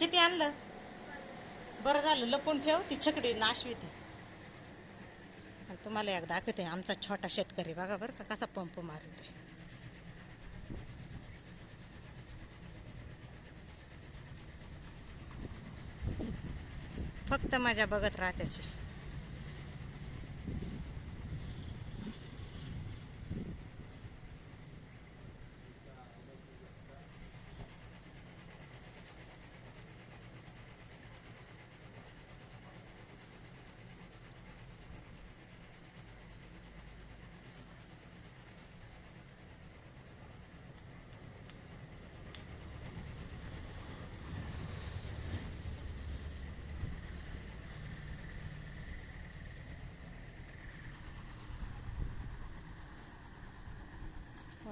किती आणलं? बरं झालं लपून ठेव ती छकडी नाशवी ती तुम्हाला एक दाखवते आमचा छोटा शेतकरी बघा बरं का कसा पंप मारतोय. फक्त माझ्या बघत राहत्याची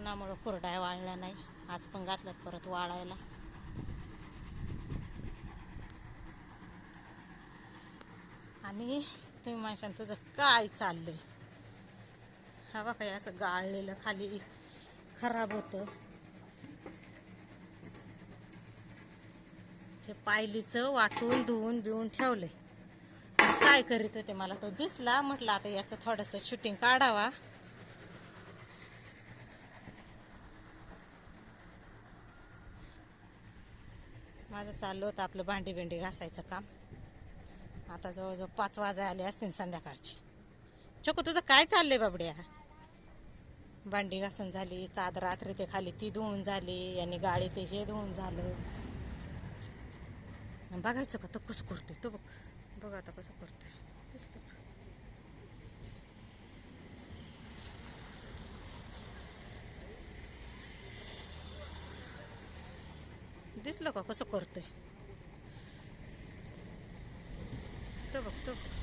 उन्हामुळं कुरडाय वाळल्या नाही. आज पण घातल्यात परत वाळायला. आणि तुम्ही माणसान तुझं काय चाललंय? हा बघा असं गाळलेलं खाली खराब होतं. हे पायलीचं वाटून धुवून बिवून ठेवलंय. काय करीत होते मला तो दिसला म्हटलं आता याचं थोडंसं शूटिंग काढावा. माझं चाललं होतं आपलं भांडी भेंडी घासायचं काम. आता जवळजवळ पाच वाजे आले असतील संध्याकाळचे. छोको तुझं काय चाललंय बाबड्या? भांडी घासून झाली चादर रात्री ते खाली ती धुवून झाली आणि गाडी ते हे धुवून झालं. बघायचं का तो कसं करतोय तो बघ. बघ आता कसं करतोय. दिसलं का? कसं करते तो बघ तो बघ. तो बघ